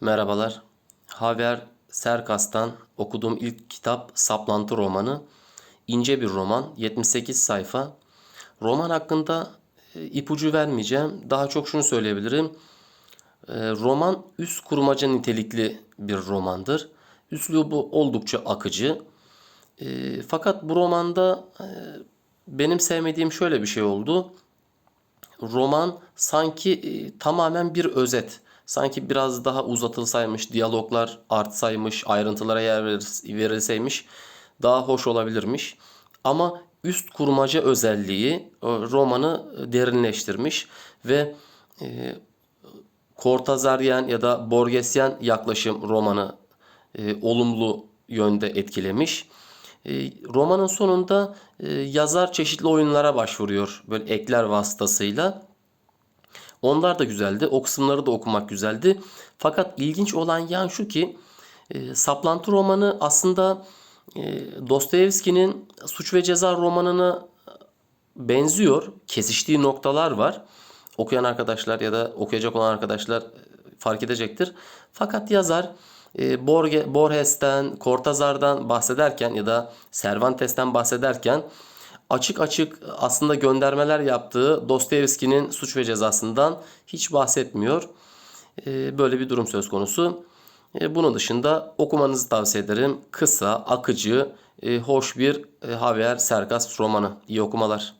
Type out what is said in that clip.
Merhabalar. Javier Serkas'tan okuduğum ilk kitap Saplantı romanı. İnce bir roman, 78 sayfa. Roman hakkında e, ipucu vermeyeceğim. Daha çok şunu söyleyebilirim. E, Roman üst kurmaca nitelikli bir romandır. Üslubu oldukça akıcı. E, Fakat bu romanda benim sevmediğim şöyle bir şey oldu roman sanki tamamen bir özet. Sanki biraz daha uzatılsaymış, diyaloglar artsaymış, ayrıntılara yer verilseymiş daha hoş olabilirmiş. Ama üst kurmaca özelliği romanı derinleştirmiş ve e, Kortazaryen ya da Borgesyen yaklaşım romanı e, olumlu yönde etkilemiş. E, romanın sonunda e, yazar çeşitli oyunlara başvuruyor böyle ekler vasıtasıyla. Onlar da güzeldi. O kısımları da okumak güzeldi. Fakat ilginç olan yan şu ki e, Saplantı romanı aslında e, Dostoyevski'nin Suç ve Ceza romanına benziyor. Kesiştiği noktalar var. Okuyan arkadaşlar ya da okuyacak olan arkadaşlar e, fark edecektir. Fakat yazar e, Borge, Borges'ten, Cortázar'dan bahsederken ya da Cervantes'ten bahsederken açık açık aslında göndermeler yaptığı Dostoyevski'nin Suç ve Cezası'ndan hiç bahsetmiyor. E, Böyle bir durum söz konusu. E, Bunun dışında okumanızı tavsiye ederim. Kısa, akıcı, e, hoş bir e, Javier Sergas romanı. İyi okumalar.